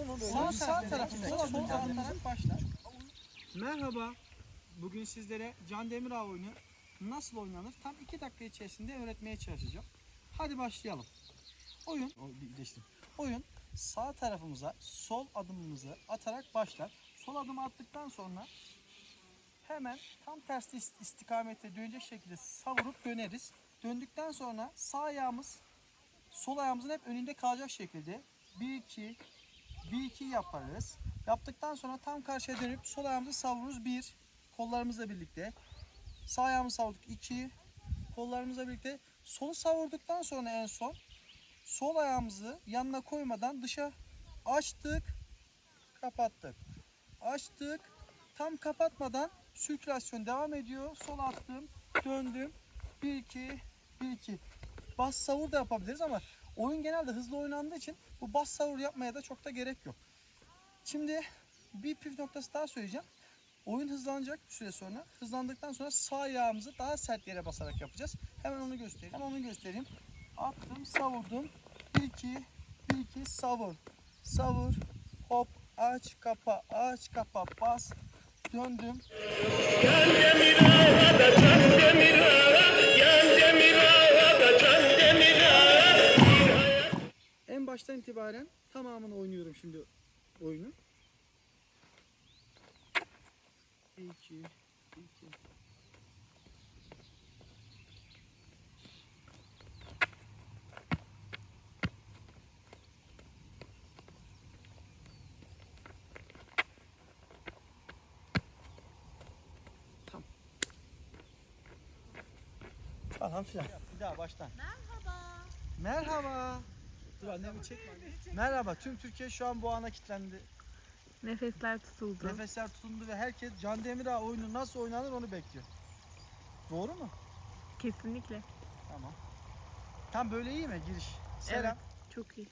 Sağ, sağ tarafında Sol sol başlar. Merhaba. Bugün sizlere Can Demirağ oyunu nasıl oynanır tam 2 dakika içerisinde öğretmeye çalışacağım. Hadi başlayalım. Oyun, o, bir geçtim. Oyun sağ tarafımıza sol adımımızı atarak başlar. Sol adımı attıktan sonra hemen tam tersi ist- istikamette dönecek şekilde savurup döneriz. Döndükten sonra sağ ayağımız sol ayağımızın hep önünde kalacak şekilde 1 2 1 2 yaparız. Yaptıktan sonra tam karşıya dönüp sol ayağımızı savururuz. 1 kollarımızla birlikte. Sağ ayağımızı savurduk. 2 kollarımızla birlikte. Solu savurduktan sonra en son sol ayağımızı yanına koymadan dışa açtık, kapattık. Açtık. Tam kapatmadan sirkülasyon devam ediyor. Sol attım, döndüm. 1 2 1 2. Bas savur da yapabiliriz ama oyun genelde hızlı oynandığı için bu bas savur yapmaya da çok da gerek yok. Şimdi bir püf noktası daha söyleyeceğim. Oyun hızlanacak bir süre sonra. Hızlandıktan sonra sağ ayağımızı daha sert yere basarak yapacağız. Hemen onu göstereyim. Hemen onu göstereyim. Attım, savurdum. 1 2 1 2 savur. Savur. Hop aç kapa aç kapa bas. Döndüm. En baştan itibaren tamamını oynuyorum şimdi oyunu. 2 2 Tamam. Falan filan. Bir daha baştan. Merhaba. Merhaba. Dur annemi çekme. Merhaba. Tüm Türkiye şu an bu ana kilitlendi. Nefesler tutuldu. Nefesler tutundu ve herkes Can Demirağ oyunu nasıl oynanır onu bekliyor. Doğru mu? Kesinlikle. Tamam. Tam böyle iyi mi giriş? Selam. Evet. Çok iyi.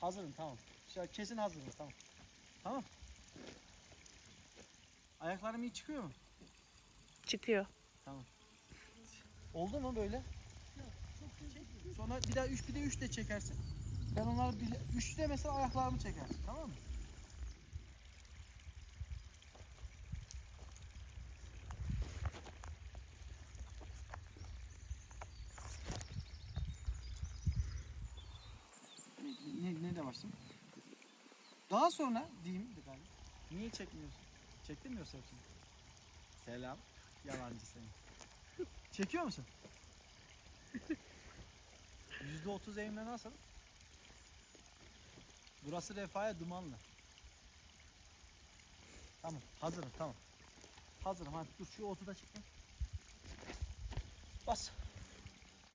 Hazırım tamam. Şu an kesin hazırım tamam. Tamam. Ayaklarım iyi çıkıyor mu? Çıkıyor. Oldu mu böyle? Sonra bir daha 3 bir de 3 de çekersin. Ben onları bile 3 de mesela ayaklarımı çekersin tamam mı? Ne, ne, ne de başlayayım? Daha sonra diyeyim de galiba. Niye çekmiyorsun? Çektin mi yoksa hepsini? Selam. Yalancı seni. Çekiyor musun? %30 eğimle nasıl? Burası Refah'ya dumanlı. Tamam hazırım tamam. Hazırım hadi dur şu otu da. Bas.